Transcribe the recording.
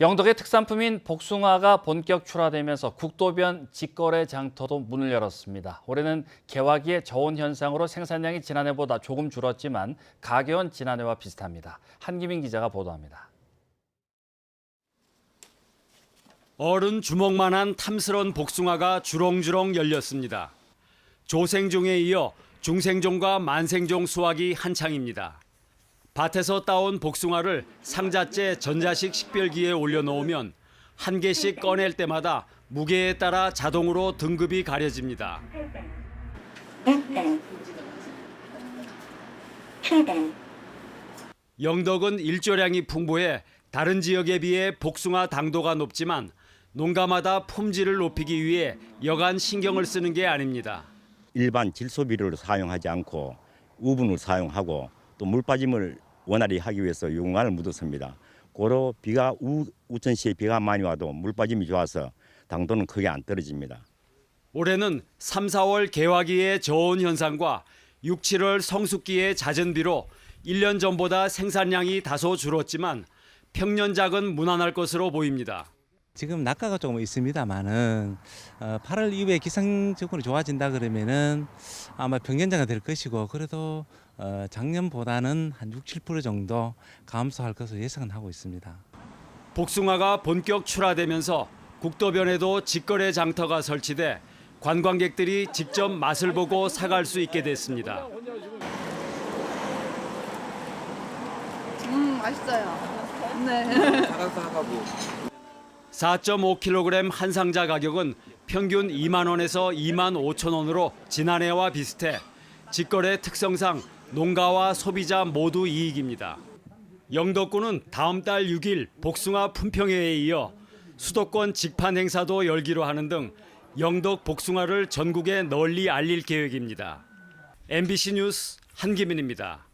영덕의 특산품인 복숭아가 본격 출하되면서 국도변 직거래 장터도 문을 열었습니다. 올해는 개화기의 저온 현상으로 생산량이 지난해보다 조금 줄었지만 가격은 지난해와 비슷합니다. 한기민 기자가 보도합니다. 어른 주먹만한 탐스런 복숭아가 주렁주렁 열렸습니다. 조생종에 이어 중생종과 만생종 수확이 한창입니다. 밭에서 따온 복숭아를 상자째 전자식 식별기에 올려놓으면 한 개씩 꺼낼 때마다 무게에 따라 자동으로 등급이 가려집니다. 영덕은 일조량이 풍부해 다른 지역에 비해 복숭아 당도가 높지만 농가마다 품질을 높이기 위해 여간 신경을 쓰는 게 아닙니다. 일반 질소비료를 사용하지 않고 우분을 사용하고 또 물 빠짐을 원활히 하기 위해서 용광을 묻었습니다. 고로 비가 우, 우천시에 비가 많이 와도 물 빠짐이 좋아서 당도는 크게 안 떨어집니다. 올해는 3, 4월 개화기의 저온 현상과 6, 7월 성숙기의 잦은 비로 1년 전보다 생산량이 다소 줄었지만 평년 작은 무난할 것으로 보입니다. 지금 낙가가 조금 있습니다만은 어, 8월 이후에 기상적으로 좋아진다 그러면은 아마 평년자가 될 것이고 그래도 어, 작년보다는 한 6, 7% 정도 감소할 것으로 예상은 하고 있습니다. 복숭아가 본격 출하되면서 국도변에도 직거래 장터가 설치돼 관광객들이 직접 맛을 보고 사갈 수 있게 됐습니다. 음 맛있어요. 네. 4.5kg 한 상자 가격은 평균 2만 원에서 2만 5천 원으로 지난해와 비슷해 직거래 특성상 농가와 소비자 모두 이익입니다. 영덕군은 다음 달 6일 복숭아 품평회에 이어 수도권 직판 행사도 열기로 하는 등 영덕 복숭아를 전국에 널리 알릴 계획입니다. MBC 뉴스 한기민입니다.